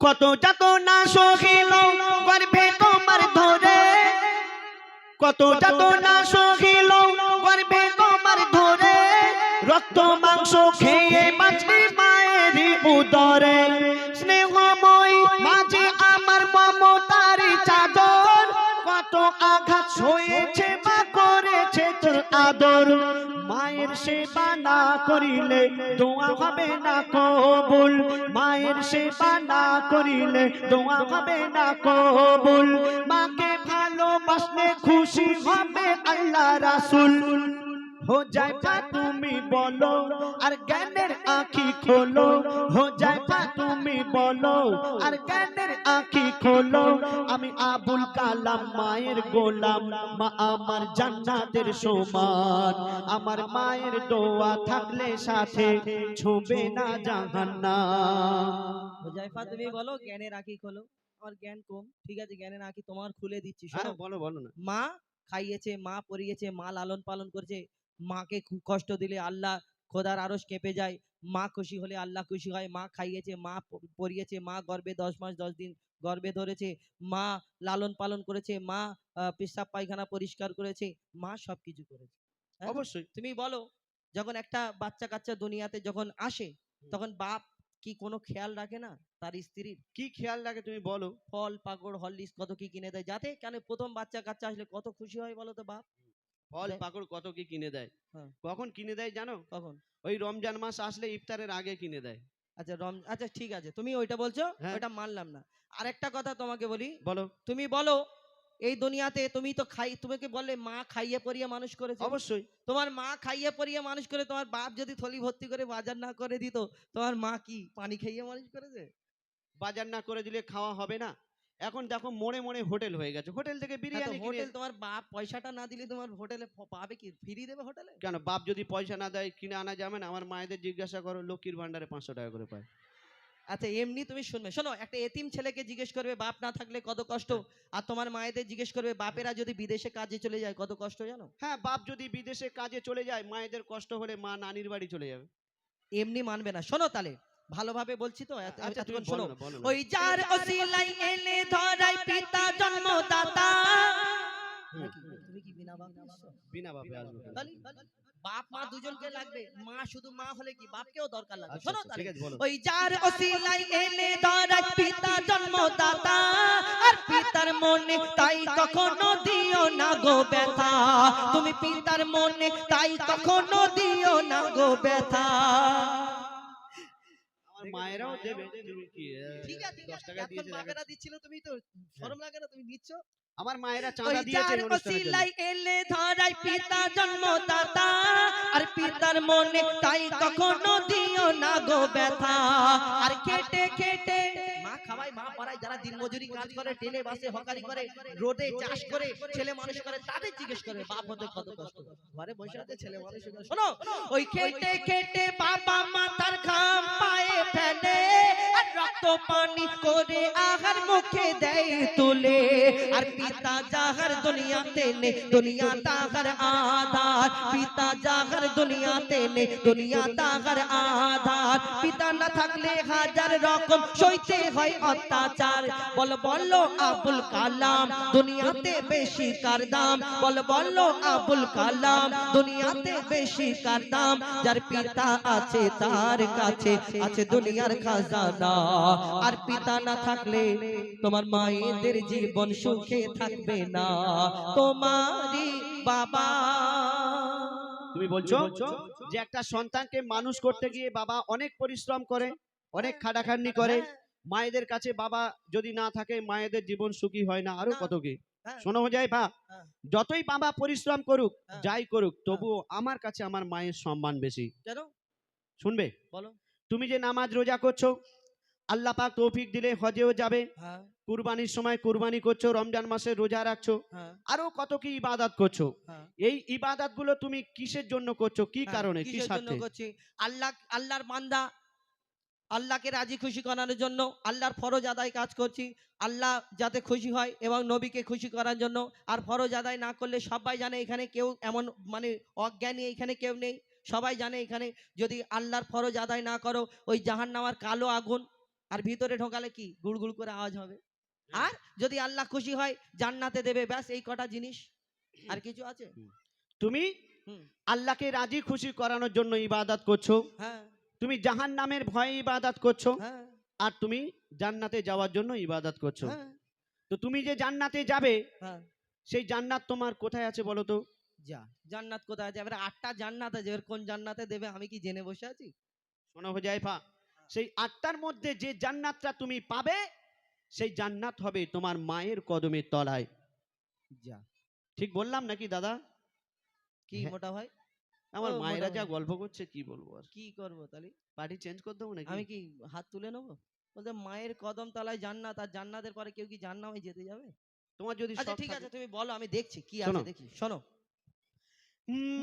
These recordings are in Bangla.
কত যত না সহিল গর্ভে তোমার ধরে? কত যত না সহিল গর্ভে তোমার ধরে? রক্ত মাংস খেয়ে বাঁচলি মায়ের উদরে। স্নেহময় মাঝে আমার মমতার চাদর। কত আঘাত সয়েছে মা করেছে তোর আদর। মায়ের সেবা না করিলে দোয়া হবে না কবুল। মায়ের সেবা না করিলে দোয়া হবে না কবুল। মাকে ভালোবাসলে খুশি হবে আল্লাহ রাসূল। হো যায় পা তুমি বলো আর জ্ঞানের আঁখি খোলো হো যায় পা তুমি বলো আর জ্ঞানের আঁখি খোলো আমি আবুল কালাম মায়ের গোলাম মা আমার জান্নাতের সমান আমার মায়ের দোয়া থাকলে সাথে ছুবে না জাহান্নাম হুজাইফা তুমি বলো জ্ঞানের আঁখি খোলো আমার জ্ঞান কম ঠিক আছে জ্ঞানের আঁখি তোমার খুলে দিচ্ছি বলো বলো না মা খাইয়েছে মা পরিয়েছে মা লালন পালন করছে মাকে খুব কষ্ট দিলে আল্লাহ খোদার আরস কেঁপে যায়। মা খুশি হলে আল্লাহ খুশি হয়। মা খাইয়েছে মা পরিয়েছে মা গর্ভে দশ মাস দশ দিন গর্ভে ধরেছে। মা লালন পালন করেছে মা পেশাব পায়খানা পরিষ্কার করেছে মা সবকিছু করেছে। হ্যাঁ? অবশ্যই। তুমি বলো যখন একটা বাচ্চা কাচ্চা দুনিয়াতে যখন আসে তখন বাপ কি কোনো খেয়াল রাখে না তার স্ত্রীর? কি খেয়াল রাখে তুমি বলো। ফল পাকড় হরলিক্স কত কি কিনে দেয়? যাতে কেন প্রথম বাচ্চা কাচ্চা আসলে কত খুশি হয় বলো তো বাপ? ফল পাকড় কত কি কিনে দেয়? হ্যাঁ। কখন কিনে দেয় জানো? কখন? ওই রমজান মাস আসলে ইফতারের আগে কিনে দেয়। আচ্ছা রম আচ্ছা ঠিক আছে। তুমি ওইটা বলছো হ্যাঁ। ওইটা মানলাম না। আরেকটা কথা তোমাকে বলি। বলো। তুমি বলো এই দুনিয়াতে তুমি তো খাই তোমাকে বলে মা খাইয়ে পরিয়ে মানুষ করেছে। অবশ্যই। তোমার মা খাইয়ে পরিয়ে মানুষ করে তোমার বাপ যদি থলি ভর্তি করে বাজার না করে দিত তোমার মা কি পানি খাইয়ে মানুষ করেছে? বাজার না করে দিলে খাওয়া হবে না? এখন দেখো মোড়ে মোড়ে হোটেল হয়ে গেছে। হোটেল থেকে হ্যাঁ, বিরিয়ানি কিনে হোটেল তোমার বাপ পয়সাটা না দিলে তোমার হোটেলে পাবে কি? ফ্রি দেবে হোটেলে? কেন? বাপ যদি পয়সা না দেয় কিনে আনা যাবে না? আমার মায়েদের জিজ্ঞাসা করো লক্ষ্মীর ভান্ডারে পাঁচশো টাকা করে পায়। আচ্ছা এমনি তুমি শুনবে। শোনো একটা এতিম ছেলেকে জিজ্ঞেস করবে বাপ না থাকলে কত কষ্ট? আর তোমার মায়েদের জিজ্ঞেস করবে বাপেরা যদি বিদেশে কাজে চলে যায় কত কষ্ট জানো? হ্যাঁ বাপ যদি বিদেশে কাজে চলে যায় মায়েদের কষ্ট হলে মা নানির বাড়ি চলে যাবে। এমনি মানবে না। শোনো তাহলে ভালোভাবে বলছি তো? আচ্ছা তুমি এতক্ষণ শোনো। ওই যার অসিলাই এলে ধরাই পিতা জন্মদাতা। তুমি কি বিনা বাপ বিনা বাপে আসবে বাপ মা দুজনকে লাগবে। মা শুধু মা হলে কি বাপকেও দরকার লাগবে? আচ্ছা, শোনো আচ্ছা, ওই যার অসিলাই এলে ধরাই পিতা জন্মদাতা। আর পিতার মনে তাই কখনো দিও না গো ব্যথা। তুমি পিতার মনে তাই কখনো দিও না গো ব্যথা। মায়েরাও দেবে। তুমি কি ঠিক আছে ঠিক দশ আছে টাকা এখন দিয়েছে বাপেরা দিচ্ছিল তুমি তো শরম লাগে না তুমি নিচ্ছ? আমার মায়েরা চাঁদা দিয়েছে জন্য। এলে ধরাই পিতা জন্মদাতা আর পিতার মনে তাই কখনো দিও না গো ব্যথা। আর কেটে কেটে মা খাওয়াই মা পাড়ায় যারা দিনমজুরি কাজ করে টেনে বাসে হকারি করে রোডে চাষ করে, ছেলে মানুষ করে, তাদের জিজ্ঞেস করে, বাপ হতে কত কষ্ট? ঘরে বসে আছে ছেলে মানুষ শোনো, ওই খেটে খেটে বাবা মাথার ঘাম পায়ে ফেলে। রক্ত পানি করে আহার মুখে দেয় তুলে। আর পিতা যাহার দুনিয়াতে নে দুনিয়া তাহার আধার। পিতা যাহার দুনিয়াতে নে দুনিয়া তাহার আধার। পিতা না থাকলে হাজার রকম সইতে হয় অত্যাচার। বল বল, আবুল কালাম, দুনিয়াতে বেশি কার দাম? বল বল, আবুল কালাম, দুনিয়াতে বেশি কার দাম? যার পিতা আছে তার কাছে, আছে দুনিয়ার খাজানা। আর পিতা না থাকলে তোমার মায়েদের জীবন সুখে থাকবে না। তোমারই বাবা। তুমি বলছো যে একটা সন্তানকে মানুষ করতে গিয়ে বাবা অনেক পরিশ্রম করে অনেক খাটাখাটনি করে। হ্যাঁ, মায়েদের কাছে বাবা যদি না থাকে মায়েদের জীবন সুখী হয় না। আরও কত কি? হ্যাঁ। শোনো যায় ভা হ্যাঁ। যতই বাবা পরিশ্রম করুক। যাই করুক তবুও আমার কাছে আমার মায়ের সম্মান বেশি। শুনবে? বলো। তুমি যে নামাজ রোজা করছ আল্লাহ পাক তৌফিক দিলে হজেও যাবে। হ্যাঁ। কুরবানির সময় কুরবানি করছ রমজান মাসে রোজা রাখছো হ্যাঁ। আরও কত কি ইবাদত করছ? হ্যাঁ। এই ইবাদতগুলো তুমি কিসের জন্য করছ? কি কারণে? কি করছি? আল্লাহ আল্লাহর বান্দা আল্লাহকে রাজি খুশি করানোর জন্য আল্লাহর ফরজ আদায় কাজ করছি। আল্লাহ যাতে খুশি হয় এবং নবীকে খুশি করার জন্য। আর ফরজ আদায় না করলে সবাই জানে এখানে কেউ এমন মানে অজ্ঞানী এখানে কেউ নেই। সবাই জানে এখানে যদি আল্লাহর ফরজ আদায় না করো ওই জাহান নামার কালো আগুন আর ভিতরে ঢোকালে কি? গুড়গুড় করে আওয়াজ হবে। আর যদি আল্লাহ খুশি হয় জান্নাতে দেবে ব্যাস এই কটা জিনিস। আর কিছু আছে? তুমি আল্লাহকে রাজি খুশি করানোর জন্য ইবাদত করছ। হ্যাঁ। তুমি জাহান নামের ভয়ে ইবাদত করছ। হ্যাঁ। আর তুমি জান্নাতে যাওয়ার জন্য ইবাদত করছ। হ্যাঁ। তো তুমি যে জান্নাতে যাবে হ্যাঁ। সেই জান্নাত তোমার কোথায় আছে বলো তো? যা। জান্নাত কোথায় আছে? এবারে আটটা জান্নাত আছে। এবার কোন জান্নাতে দেবে? আমি কি জেনে বসে আছি? শোনো হুজাইফা সেই আটটার মধ্যে যে জান্নাতটা তুমি পাবে সেই জান্নাত হবে তোমার মায়ের কদমের তলায়। যা। ঠিক বললাম নাকি দাদা? কি হ্যাঁ। মোটা ভাই? আমার মায়েরা যা গল্প করছে কি বলব আর? কি করব তাহলে পার্টি চেঞ্জ করে দেবো নাকি? আমি কি হাত তুলে নেব? বলতে মায়ের কদম তলায় জান্নাত আর জান্নাতের পরে কেউ কি জান্নামে যেতে যাবে? তোমার যদি আচ্ছা ঠিক আছে তুমি বলো আমি দেখছি কি। আছে দেখি শোনো।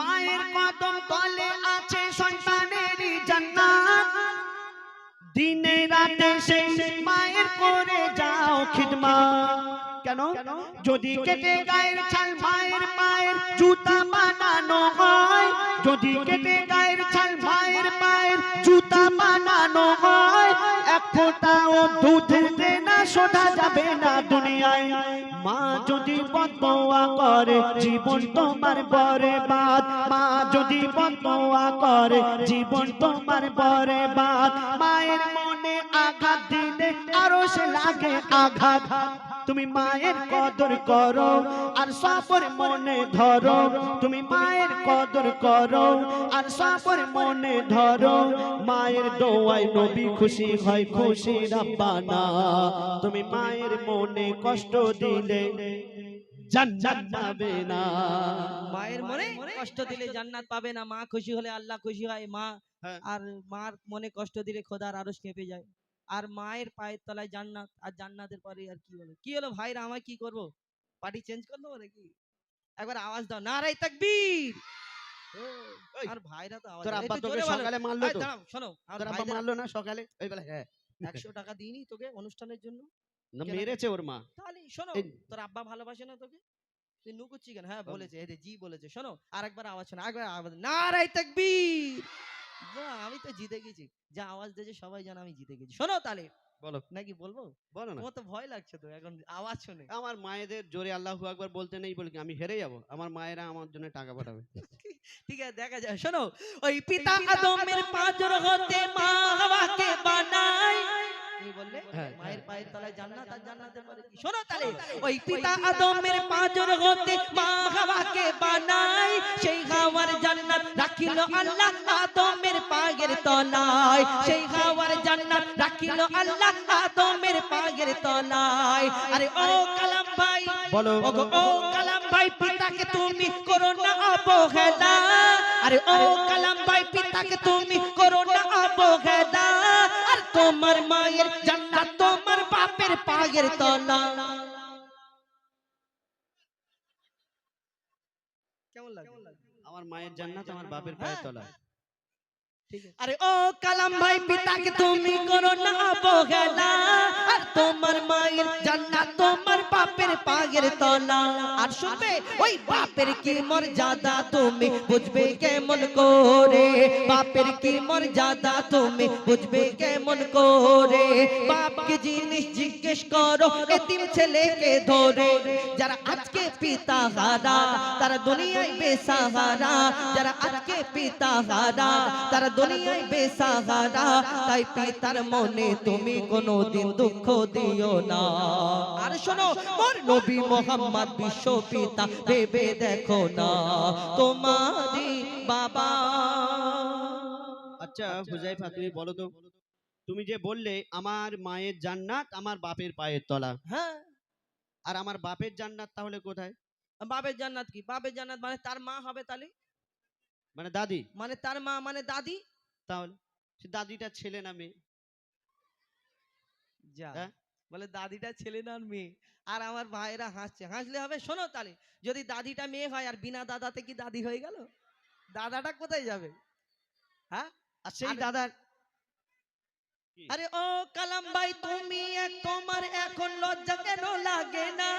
মায়ের কদম তলে আছে সন্তানেরই জান্নাত। দিনে রাতে সেই মায়ের করে যাও খিদমা। কেন? যদি কেটে গায়ের ছাল মায়ের পায়ের জুতা বানানো হয়, যদি কেটে গায়ের বানানো হয় এক ফোঁটাও দুধ না শোধা যাবে না দুনিয়ায়। মা যদি বদোয়া করে, জীবন তোমার বরে বাদ মা যদি বদোয়া করে, জীবন তোমার বরে বাদ মায়ের মনে আঘাত দিলে আরও সে লাগে আঘাত। তুমি মায়ের কদর করো আর সফর মনে ধরো। তুমি মায়ের কদর করো আর সফর মনে ধরো। মায়ের দোয়ায় নবী খুশি হয় খুশি রাব্বানা। তুমি মায়ের মনে কষ্ট দিলে জান্নাত পাবে না। মায়ের মনে কষ্ট দিলে জান্নাত পাবে না। মা খুশি হলে আল্লাহ খুশি হয় মা হ্যাঁ। আর মার মনে কষ্ট দিলে খোদার আরশ কেঁপে যায়। আর মায়ের পায়ের তলায় জান্নাত আর জান্নাতের পরে আর কি হলো? কি হলো ভাইরা আমায় কি করব? পার্টি চেঞ্জ করে দেবো নাকি? একবার আওয়াজ দাও নারাই তাকবীর। আর ভাইরা তো আওয়াজ তোর আব্বা তোকে সকালে মারলো তো। দাঁড়াও, শোনো তোর আব্বা মারলো না সকালে? ওই বেলা হ্যাঁ। একশো টাকা দিইনি তোকে অনুষ্ঠানের জন্য। না মেরেছে ওর মা। তাহলে শোনো তোর আব্বা ভালোবাসে না তোকে? তুই নুকুচ্ছি কেন? হ্যাঁ বলেছে এই যে জি বলেছে। শোনো আরেকবার আওয়াজ শোনো আরেকবার আওয়াজ নারাই তাকবীর। বাহ, আমি তো জিতে গেছি। যা আওয়াজ দিয়েছে সবাই জানে আমি জিতে গেছি। শোনো তাহলে বলো। নাকি বলব? বলো না। তো ভয় লাগছে তো এখন আওয়াজ শুনে। আমার মায়েদের জোরে আল্লাহু আকবার বলতে নেই বলে আমি হেরে যাব? আমার মায়েরা আমার জন্য টাকা পাঠাবে। ঠিক আছে দেখা যায়। শোনো ওই পিতা আদমের পাঁচর হতে মা হাওয়াকে বানায় কি বললে মায়ের। পায়ের তলায় জান্নাত আর জান্নাতের পরে কি? শোনো তাহলে ওই পিতা আদমের পাঁচর হতে মা হাওয়াকে বানায় সেই হাওয়ার জান্নাত রাখিল আল্লাহ আদমের পায়ের তলায়। সেই হাওয়ার জান্নাত রাখিল আল্লাহ আদমের পায়ের তলায়। আরে ও কালাম ভাই বলো ও কালাম ভাই পিতাকে তুমি করো না অবহেলা। আরে ও কালাম ভাই পিতাকে তুমি করো না অবহেলা। তোমার মায়ের জান্নাত, তোমার বাপের পায়ের তলা কেমন লাগে আমার মায়ের জান্নাত, আমার বাপের পায়ের হ্যাঁ। আরে ও কালাম ভাই পিতাকে তুমি করো না অবহেলা। আর তোমার মায়ের জান্নাত তোমার বাপের পায়ের তলা। আর শুনবে ওই বাপের কি মর্যাদা তুমি বুঝবে কেমন করে? বাপের কি মর্যাদা তুমি বুঝবে কেমন করে? বাপকে জিনিস জিজ্ঞেস করো এতিম ছেলেকে ধরে। যারা আজকে পিতা হারা তারা দুনিয়ায় বেসাহারা। যারা আজকে পিতা হারা তারা দুনিয়ায় বেসাহারা তাই পিতার মনে তুমি কোনোদিন দুঃখ দিও না। আর শোনো মোর নবী মোহাম্মদ বিশ্ব পিতা ভেবে দেখো না তোমারই বাবা। আচ্ছা হুজাইফা তুমি বলো তো তুমি যে বললে আমার মায়ের জান্নাত আমার বাপের পায়ের তলা। হ্যাঁ। আর আমার বাপের জান্নাত তাহলে কোথায়? বাপের জান্নাত কি? বাপের জান্নাত মানে তার মা হবে তাহলে? মানে দাদি? মানে তার মা মানে দাদি? তাহলে সে দাদিটা ছেলে না মেয়ে? যা। হ্যাঁ? বলে দাদিটা ছেলে না মেয়ে? আর আমার ভাইরা হাসছে। হাসলে হবে? শোনো তাহলে যদি দাদিটা মেয়ে হয় আর বিনা দাদাতে কি দাদি হয়ে গেল? দাদাটা কোথায় যাবে? হ্যাঁ? আর সেই দাদার আরে ও কালাম ভাই তুমি এক- তোমার এখন লজ্জা কেন লাগে না?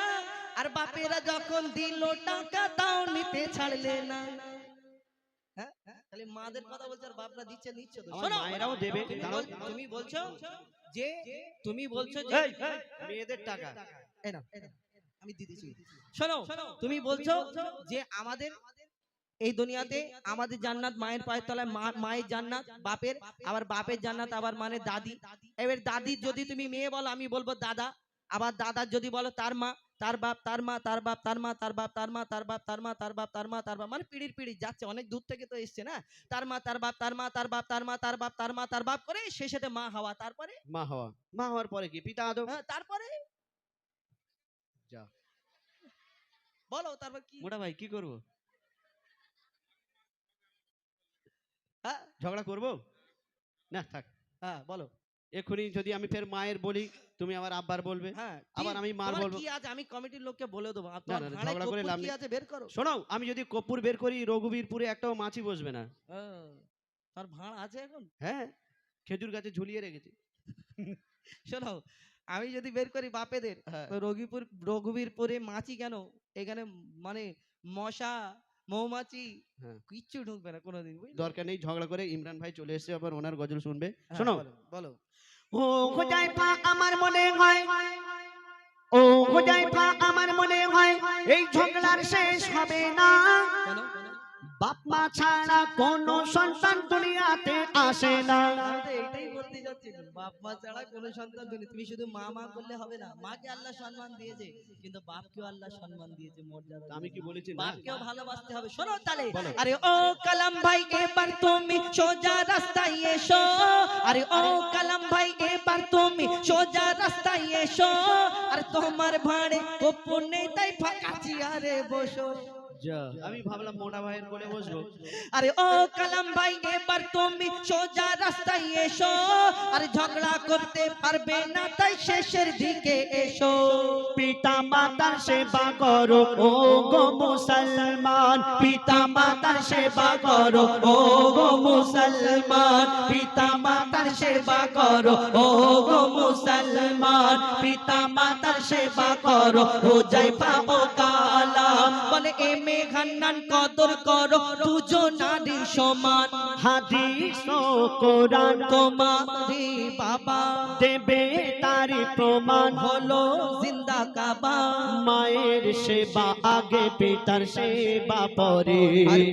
আর বাপেরা যখন দিল টাকা তাও নিতে ছাড়লে না। তাহলে মাদের কথা বলছো আর বাপরা দিচ্ছে নিচ্ছে তো শোনো মায়েরাও দেবে তুমি বলছো যে তুমি বলছো যে মেয়েদের টাকা। এই নাও, আমি শোনো তুমি বলছো যে আমাদের এই দুনিয়াতে আমাদের জান্নাত মায়ের পায়ের তলায় মা- মায়ের জান্নাত বাপের আবার বাপের জান্নাত আবার মানে দাদি। এবার দাদির যদি তুমি মেয়ে বলো আমি বলব দাদা। আবার দাদার যদি বলো তার মা। তার বাপ তার মা তার বাপ তার মা তার বাপ তার মা তার বাপ তার মা তার বাপ তার মা তার বাপ মানে পিড়ির পিড়ি যাচ্ছে অনেক দূর থেকে তো এসছে না? তার মা তার বাপ তার মা তার বাপ তার মা তার বাপ তার মা তার বাপ করে শেষেতে মা হওয়া তারপরে? মা হওয়া। মা হওয়ার পরে কি? পিতা আদম হ্যাঁ, তারপরে? যা। বলো তারপর কি? মোটা ভাই কি করব? হ্যাঁ? ঝগড়া করব? না থাক। হ্যাঁ বলো। এক্ষুনি যদি আমি ফের মায়ের বলি তুমি আবার আব্বার বলবে হ্যাঁ আবার আমি মার বলব। কি আছে? আমি কমিটির লোককে বলে দেবো। ঝগড়া করে লাভ। আছে? বের করো। শোনাও আমি যদি কপুর বের করি রঘুবীরপুরে একটাও মাছি বসবে না। তার ভাড়া আছে এখন? হ্যাঁ খেজুর গাছে ঝুলিয়ে রেখেছি। শোনো আমি যদি বের করি বাপেদের হ্যাঁ। রঘুপুর রঘুবীরপুরে মাছি কেন? এখানে মানে মশা মৌমাছি হ্যাঁ। কিচ্ছু ঢুকবে না কোনোদিন? দরকার নেই ঝগড়া করে ইমরান ভাই চলে এসেছে আবার ওনার গজল শুনবে হ্যাঁ, শোনো বলো, ও খোদাই পা আমার মনে হয় ও খোদাই পা আমার মনে হয় এই ঝগড়ার শেষ হবে না? বাপ মা ছাড়া কোনো সন্তান দুনিয়াতে আসে না এইটাই বাপ মা ছাড়া কোনো সন্তান দুনি তুমি শুধু মা মা করলে হবে না মাকে আল্লাহ সম্মান দিয়েছে কিন্তু বাপকেও আল্লাহ সম্মান দিয়েছে মর্যাদা। আমি কি বলেছি? বাপকেও ভালোবাসতে হবে। শোনো তাহলে আরে ও কালাম ভাই এবার তুমি সোজা রাস্তায় এসো। আরে ও কালাম ভাই এবার তুমি সোজা রাস্তায় এসো। আর তোমার ভাড়ে গোপন তাই ফাঁকা চেয়ারে বসো। আমি ভাবলাম মোটা ভাইয়ের কোলে বসবো। আরে ও কালাম ভাই এবার তুমি সোজা রাস্তায় এসো। আরে ঝগড়া করতে পারবে না তাই শেষের দিকে এসো। পিতা মাতার সেবা করো ও গো মুসলমান। পিতা মাতার সেবা করো ও গো মুসলমান। পিতা মাতার সেবা করো ও গো মুসলমান। পিতা মাতার সেবা করো রোজাই পাবো কালাম। বলে এ মেঘান্নান কদর করো দুজো নারী সমান। হাদিস কোরআন তোমারি বাবা। দেবে তারি প্রমাণ। হলো জিন্দা কাবা। মায়ের সেবা আগে পিতার সেবা পরে।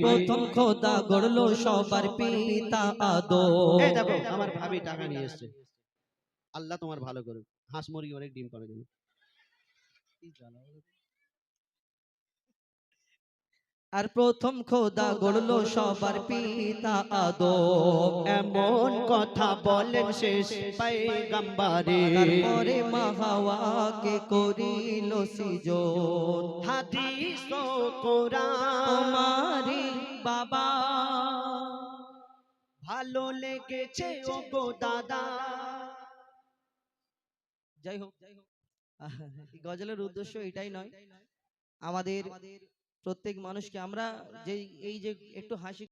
প্রথম খোদা গড়লো সবার পিতা আদো দেখো আমার ভাবি টাকা নিয়ে এসেছে। আল্লাহ তোমার ভালো করুক। হাঁস মুরগি অনেক ডিম পারে জন্য আর প্রথম খোদা গড়লো সবার পিতা আদো এমন কথা বলেন শেষ পাইগাম্বারে তারপরে মাহাওয়াকে করিল সিজন। হাদিস ও কোরআন তোমারি বাবা। ভালো লেগেছে ও গো দাদা। যাই হোক যাই হোক গজলের উদ্দেশ্য এটাই নয়। আমাদের প্রত্যেক মানুষকে আমরা যে এই যে একটু হাসি